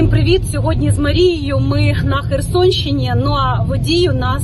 Всім привіт! Сьогодні з Марією ми на Херсонщині. Ну а водій у нас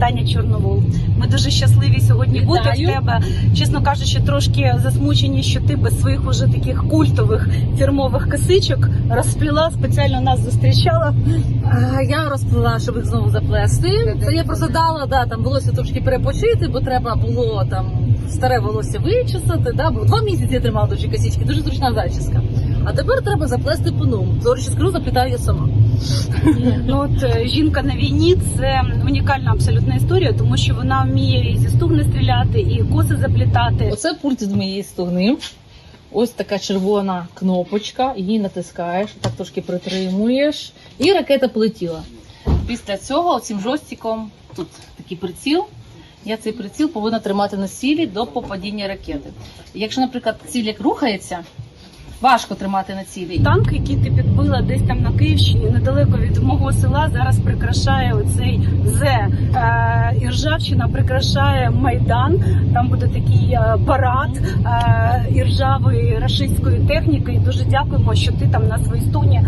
Таня Чорновол. Ми дуже щасливі сьогодні бути в тебе. Чесно кажучи, трошки засмучені, що ти без своїх уже таких культових фірмових косичок розпліла, спеціально нас зустрічала. А, Я розплила, щоб їх знову заплести. Це я просто дала, да, там волосся трошки перепочити, бо треба було там старе волосся вичесати. Да, бо два місяці я тримала дуже косички, дуже зручна зачіска. А тепер треба заплести по-новому. Зорі скажу, заплітаю я сама. Ну от е, жінка на війні це унікальна абсолютна історія, тому що вона вміє і зі стугни стріляти, і коси заплітати. Оце пульт з моєї стогни. Ось така червона кнопочка, її натискаєш, так трошки притримуєш, і ракета полетіла. Після цього цим жостиком тут такий приціл. Я цей приціл повинна тримати на цілі до попадіння ракети. Якщо, наприклад, ціль як рухається, важко тримати на цілі. Танк, який ти підбила десь там на Київщині, недалеко від мого села, зараз прикрашає оцей З. Е, і прикрашає майдан. Там буде такий е, парад е, іржавої рашистської техніки. І дуже дякуємо, що ти там на своїй стуні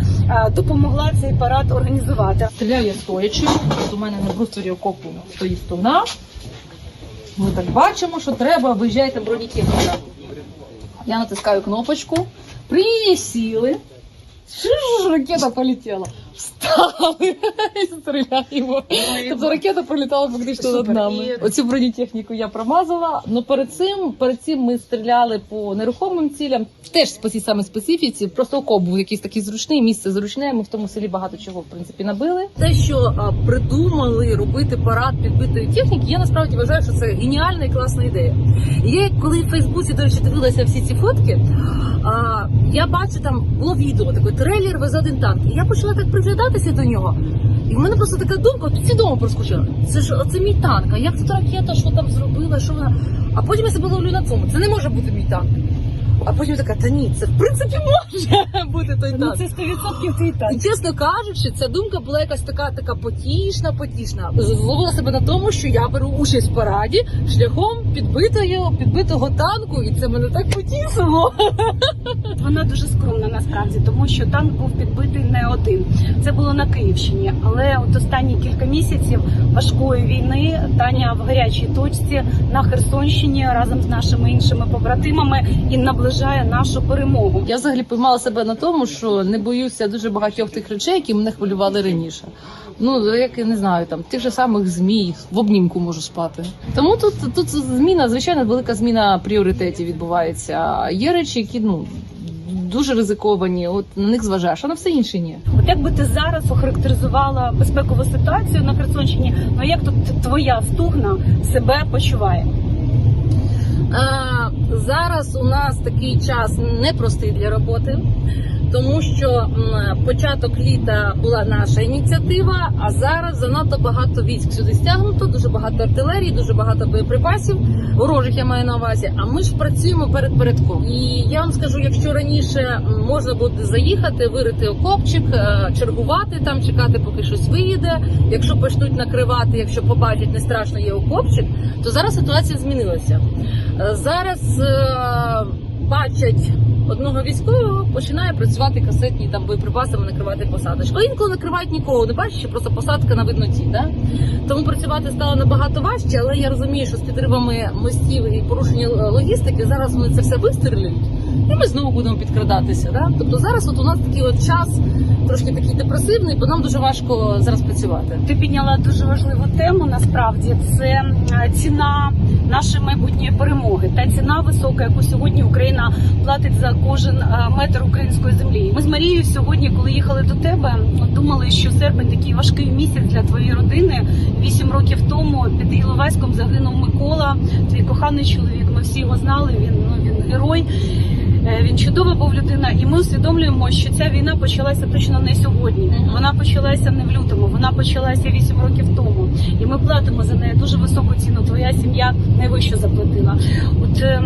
допомогла цей парад організувати. Стріляю я стоячи. У мене на брустворі окопу стоїть стогна. Ми так бачимо, що треба, виїжджайте бронетехніка. Я натискаю кнопочку, присіли. Шиш, ракета полетіла. Встали і стріляємо. Тобто ракета пролітала фактично над нами. І- Оцю бронетехніку я промазала. Ну перед цим, перед цим ми стріляли по нерухомим цілям. Теж по цій самій специфіці. Просто окоп був якийсь такий зручний, місце зручне. Ми в тому селі багато чого в принципі набили. Те, що а, придумали робити парад підбитої техніки, я насправді вважаю, що це геніальна і класна ідея. І я коли в Фейсбуці, до речі, дивилася всі ці фотки. А, я бачу, там було відео, такий трейлер везе один танк. І я почала так приглядатися до нього. І в мене просто така думка, свідомо проскочила. Це ж оце мій танк. А як тут ракета, що там зробила, що вона. А потім я себе ловлю на цьому. Це не може бути мій танк. А потім така, та ні, це в принципі може бути той Ну це 100% твій танк. І чесно кажучи, ця думка була якась така, така потішна, потішна. Зловила себе на тому, що я беру участь в параді шляхом підбитого, підбитого танку, і це мене так потішило. Вона дуже скромна насправді, тому що танк був підбитий не один. Це було на Київщині. Але от останні кілька місяців важкої війни Таня в гарячій точці на Херсонщині разом з нашими іншими побратимами і наближає нашу перемогу. Я взагалі поймала себе на тому, що не боюся дуже багатьох тих речей, які мене хвилювали раніше. Ну, як я не знаю, там тих же самих змій в обнімку можу спати. Тому тут, тут зміна, звичайно, велика зміна пріоритетів відбувається. Є речі, які ну дуже ризиковані, от на них зважаєш, а на все інше ні. От як би ти зараз охарактеризувала безпекову ситуацію на Херсонщині? Ну як тут твоя стугна себе почуває? Зараз у нас такий час непростий для роботи, тому що початок літа була наша ініціатива, а зараз занадто багато військ сюди стягнуто, дуже багато артилерії, дуже багато боєприпасів. Ворожих я маю на увазі. А ми ж працюємо перед передком. І я вам скажу, якщо раніше можна буде заїхати, вирити окопчик, е, чергувати там, чекати, поки щось виїде. Якщо почнуть накривати, якщо побачать, не страшно є окопчик, то зараз ситуація змінилася. Е, Зараз е, бачать одного військового, починає працювати касетні там боєприпасами, накривати посадочку. А інколи накривають нікого, не бачиш, просто посадка на видноті. Да? Тому працювати стало набагато важче, але я розумію, що з підривами мостів і порушення е, логістики зараз вони це все вистрілюють, і ми знову будемо підкрадатися. Да? Тобто зараз от у нас такий от час трошки такий депресивний, бо нам дуже важко зараз працювати. Ти підняла дуже важливу тему. Насправді це ціна нашої майбутньої перемоги. Та ціна висока, яку сьогодні Україна платить за кожен е, метр української землі. Ми з Марією сьогодні, коли їхали до тебе, думали, що серпень такий важкий місяць для твоєї родини. Вісім років тому під Іловайськом загинув Микола, твій коханий чоловік. Ми всі його знали. Він ну він герой. Е, Він чудова був людина, і ми усвідомлюємо, що ця війна почалася точно не сьогодні. Вона почалася не в лютому, вона почалася 8 років тому. І ми платимо за неї дуже високу ціну. Твоя сім'я найвище заплатила. От ем,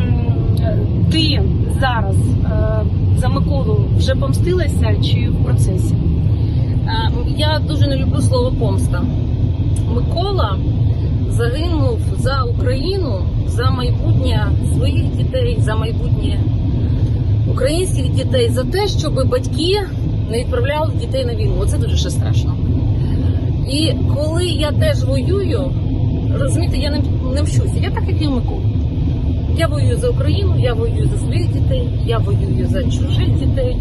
е, ти зараз е, за Миколу вже помстилася чи в процесі? Я дуже не люблю слово помста. Микола загинув за Україну, за майбутнє своїх дітей, за майбутнє українських дітей, за те, щоб батьки не відправляли дітей на війну. Це дуже ще страшно. І коли я теж воюю, розумієте, я не, не вчуся. Я так, як і Микола. Я воюю за Україну, я воюю за своїх дітей, я воюю за чужих дітей,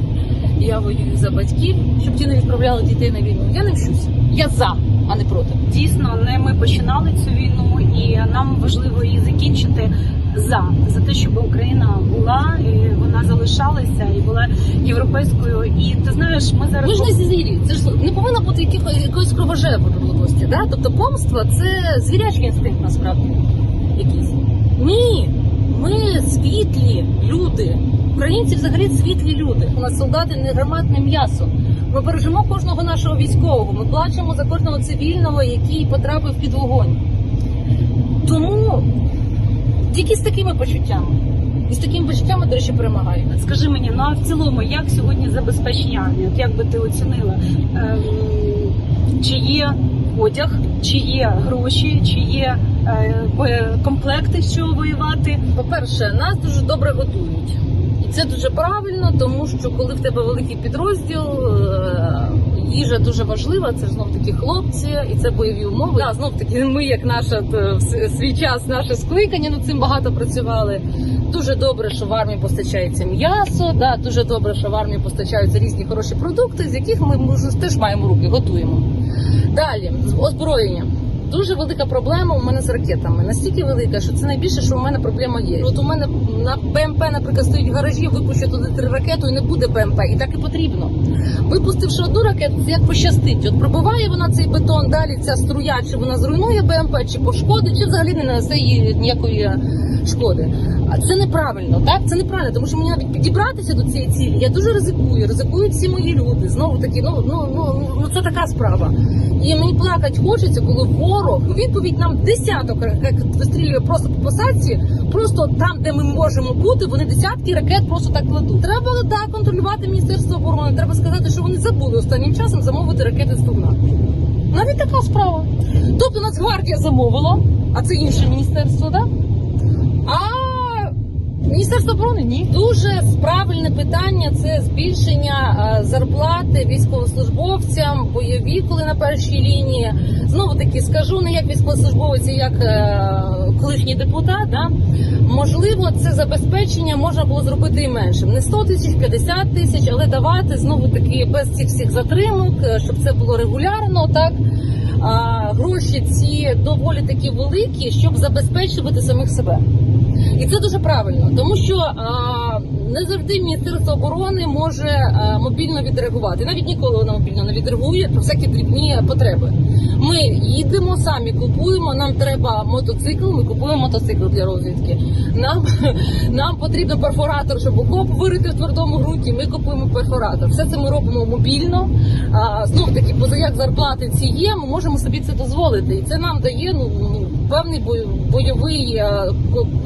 я воюю за батьків, щоб ті не відправляли дітей на війну. Я не вчуся. Я за, а не проти. Дійсно, не ми починали цю війну, і нам важливо її закінчити за за те, щоб Україна була і вона залишалася і була європейською. І ти знаєш, ми зараз Ми ж не звірі. Це ж не повинно бути яких- якоїсь кровожерливості. Да? Тобто помство це звірячий інстинкт насправді якийсь. Ні, ми світлі люди. Українці взагалі світлі люди. У нас солдати не гарматне м'ясо. Ми бережемо кожного нашого військового. Ми плачемо за кожного цивільного, який потрапив під вогонь. Тому тільки з такими почуттями. І з такими почуттями, до речі, перемагаю. Скажи мені, ну а в цілому, як сьогодні забезпечення армії? От як би ти оцінила? Ем, чи є одяг, чи є гроші, чи є е, комплекти, що воювати? По-перше, нас дуже добре готують. І це дуже правильно, тому що коли в тебе великий підрозділ, е, їжа дуже важлива. Це знов таки хлопці, і це бойові умови. Да, знов таки, ми, як наша е, свій час, наше скликання над цим багато працювали. Дуже добре, що в армії постачається м'ясо. Да, дуже добре, що в армії постачаються різні хороші продукти, з яких ми може, теж маємо руки, готуємо. Далі озброєння. Дуже велика проблема у мене з ракетами. Настільки велика, що це найбільше, що у мене проблема є. От у мене на БМП, наприклад, стоїть в гаражі, випущу туди три ракету і не буде БМП. І так і потрібно. Випустивши одну ракету, це як пощастить. От пробиває вона цей бетон, далі ця струя, чи вона зруйнує БМП, чи пошкодить, чи взагалі не нанесе їй ніякої шкоди. А це неправильно, так? Це неправильно, тому що мені навіть підібратися до цієї цілі. Я дуже ризикую, ризикують всі мої люди. Знову таки, ну ну ну ну це така справа. І мені плакати хочеться, коли ворог у відповідь нам десяток ракет вистрілює просто по посадці, просто там, де ми можемо бути, вони десятки ракет просто так кладуть. Треба так контролювати міністерство оборони. Треба сказати, що вони забули останнім часом замовити ракети з Дубна. Навіть така справа. Тобто Нацгвардія замовила, а це інше міністерство, так? Міністерство оборони ні. Дуже правильне питання це збільшення е, зарплати військовослужбовцям, бойові, коли на першій лінії. Знову таки скажу не як військовослужбовець, як е, колишній депутат. Да? Можливо, це забезпечення можна було зробити і меншим. Не 100 тисяч, 50 тисяч, але давати знову таки без цих всіх затримок, е, щоб це було регулярно, так. Гроші ці доволі такі великі, щоб забезпечувати самих себе. І це дуже правильно, тому що а, не завжди Міністерство оборони може мобільно відреагувати. Навіть ніколи воно мобільно не відреагує про всякі дрібні потреби. Ми їдемо самі, купуємо. Нам треба мотоцикл. Ми купуємо мотоцикл для розвідки. Нам нам потрібен перфоратор, щоб окоп вирити в твердому ґрунті. Ми купуємо перфоратор. Все це ми робимо мобільно. Знов таки, позаяк зарплати ці є. Ми можемо собі це дозволити, і це нам дає ну, ну певний бойовий е,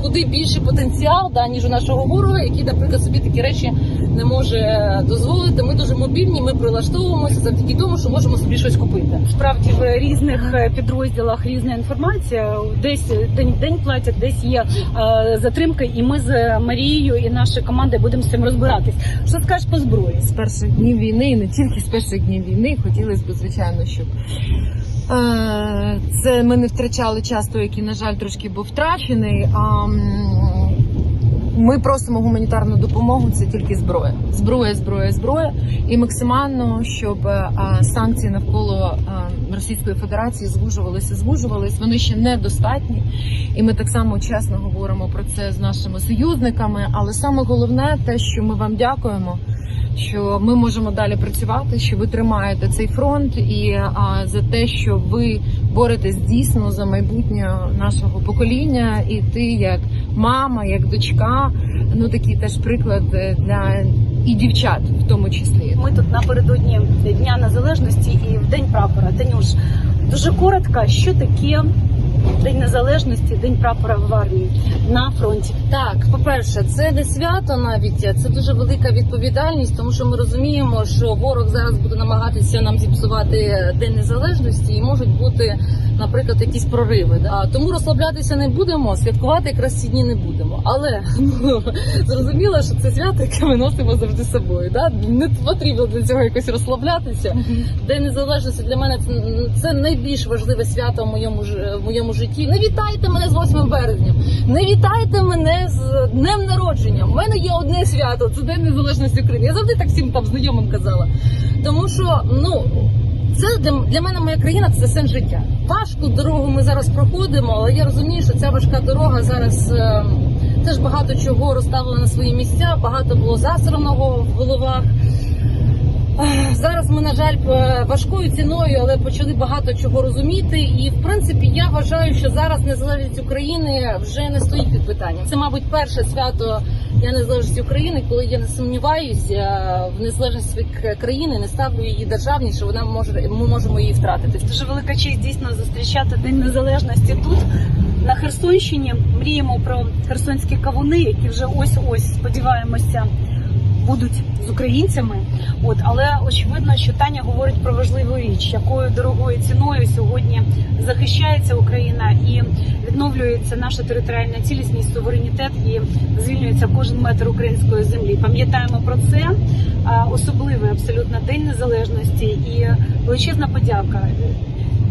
куди більший потенціал, да, ніж у нашого ворога, який, наприклад, собі такі речі не може е, дозволити. Ми дуже мобільні, ми прилаштовуємося завдяки тому, що можемо собі щось купити. Справді в різних е, підрозділах різна інформація. Десь день в день платять, десь є е, затримки, і ми з Марією і нашою командою будемо з цим розбиратись. Що скажеш по зброї? з перших днів війни, і не тільки з перших днів війни, хотілося б, звичайно, щоб це ми не втрачали час, той, який, на жаль, трошки був втрачений. А ми просимо гуманітарну допомогу, це тільки зброя. Зброя, зброя, зброя. І максимально, щоб е, санкції навколо е, Російської Федерації звужувалися, звужувалися. Вони ще недостатні. І ми так само чесно говоримо про це з нашими союзниками. Але саме головне те, що ми вам дякуємо що ми можемо далі працювати, що ви тримаєте цей фронт, і а, за те, що ви боретесь дійсно за майбутнє нашого покоління, і ти як мама, як дочка, ну такий теж приклад е, для і дівчат, в тому числі. Ми тут напередодні Дня Незалежності і в День прапора. Танюш, дуже коротко, що таке День незалежності, день прапора в армії на фронті. Так, по-перше, це не свято навіть, це дуже велика відповідальність, тому що ми розуміємо, що ворог зараз буде намагатися нам зіпсувати День Незалежності і можуть бути, наприклад, якісь прориви. Тому розслаблятися не будемо, святкувати якраз ці дні не будемо. Але ну, зрозуміло, що це свято, яке ми носимо завжди з собою. Да? Не потрібно для цього якось розслаблятися. День незалежності для мене це, це найбільш важливе свято в моєму в моєму житті. Не вітайте мене з 8 березня. Не вітайте мене з днем народження. У мене є одне свято, це День Незалежності України. Я завжди так всім там знайомим казала. Тому що ну. Це для, для мене моя країна це сенс життя. Важку дорогу ми зараз проходимо, але я розумію, що ця важка дорога зараз е, теж багато чого розставила на свої місця, багато було засраного в головах. Зараз ми, на жаль, е, важкою ціною, але почали багато чого розуміти. І в принципі, я вважаю, що зараз незалежність України вже не стоїть під питанням. Це, мабуть, перше свято Дня незалежності України, коли я не сумніваюся в незалежності країни, не ставлю її державність, що вона може ми можемо її втратити. Дуже велика честь дійсно зустрічати День Незалежності тут, на Херсонщині. Мріємо про херсонські кавуни, які вже ось-ось сподіваємося будуть з українцями. От але очевидно, що Таня говорить про важливу річ, якою дорогою ціною сьогодні захищається Україна і відновлюється наша територіальна цілісність, суверенітет і звільнюється кожен метр української землі. Пам'ятаємо про це. Особливий абсолютно день незалежності і величезна подяка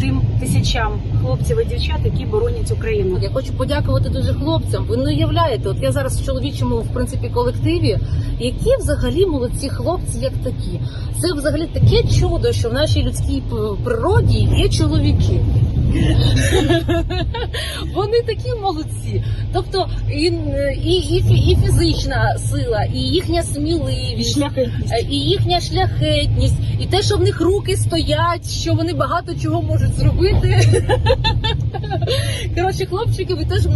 тим тисячам хлопців і дівчат, які боронять Україну. Я хочу подякувати дуже хлопцям. Ви не уявляєте, от я зараз в чоловічому в принципі колективі. Які взагалі молодці хлопці, як такі? Це взагалі таке чудо, що в нашій людській природі є чоловіки. Вони такі молодці. Тобто і, і, і, і фізична сила, і їхня сміливість. Е, і їхня шляхетність, і те, що в них руки стоять, що вони багато чого можуть зробити. Коротше, хлопчики, ви теж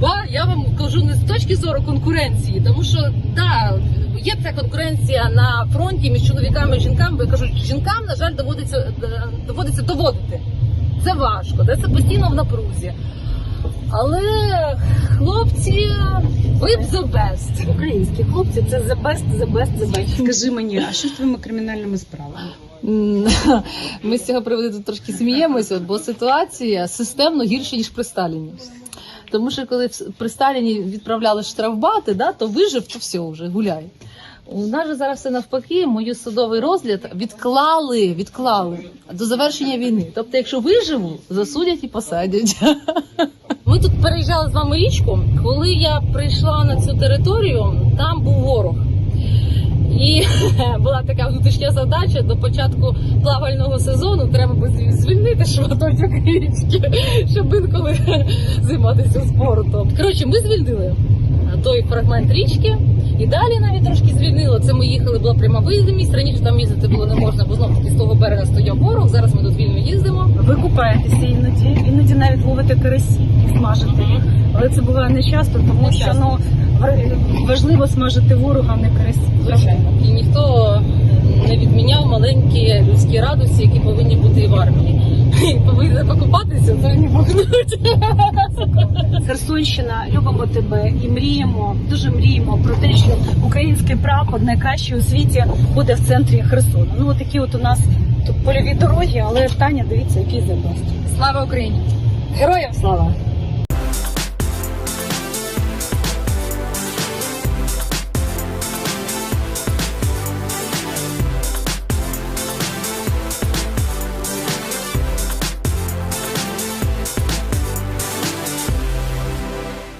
да, я вам кажу не з точки зору конкуренції, тому що да, є ця конкуренція на фронті між чоловіками і жінками, бо я кажу, жінкам, на жаль, доводиться е, доводиться доводити. Це важко, де це постійно в напрузі. Але хлопці, ви б the best. Українські хлопці це the best, the best, the best. Скажи мені, а що з твоїми кримінальними справами? Ми з цього приводу тут трошки сміємося, бо ситуація системно гірша, ніж при Сталіні. Тому що коли в- при Сталіні відправляли штрафбати, да, то вижив, то все вже гуляй. У нас же зараз все навпаки, мою судовий розгляд відклали, відклали до завершення війни. Тобто, якщо виживу, засудять і посадять. Ми тут переїжджали з вами річку. Коли я прийшла на цю територію, там був ворог. І була така внутрішня задача до початку плавального сезону. Треба звільнити шматочок річки, щоб інколи займатися спортом. Коротше, ми звільнили той фрагмент річки, і далі навіть трошки звільнило. Це ми їхали, була пряма виїздимість. Раніше там їздити було не можна, бо знову таки з того берега стояв ворог. Зараз ми тут вільно їздимо. Ви купаєтеся іноді, іноді навіть ловите карасі і смажите їх. Але це буває не часто, тому що ну важливо смажити ворога, а не карасі. Звичайно. І ніхто не відміняв маленькі людські радості, які повинні бути і в армії. І повинні покупатися, це не махнуть. Херсонщина, любимо тебе і мріємо, дуже мріємо про те, що український прапор найкращий у світі буде в центрі Херсона. Ну от такі от у нас тут польові дороги, але Таня, дивіться, який забест. Слава Україні! Героям слава!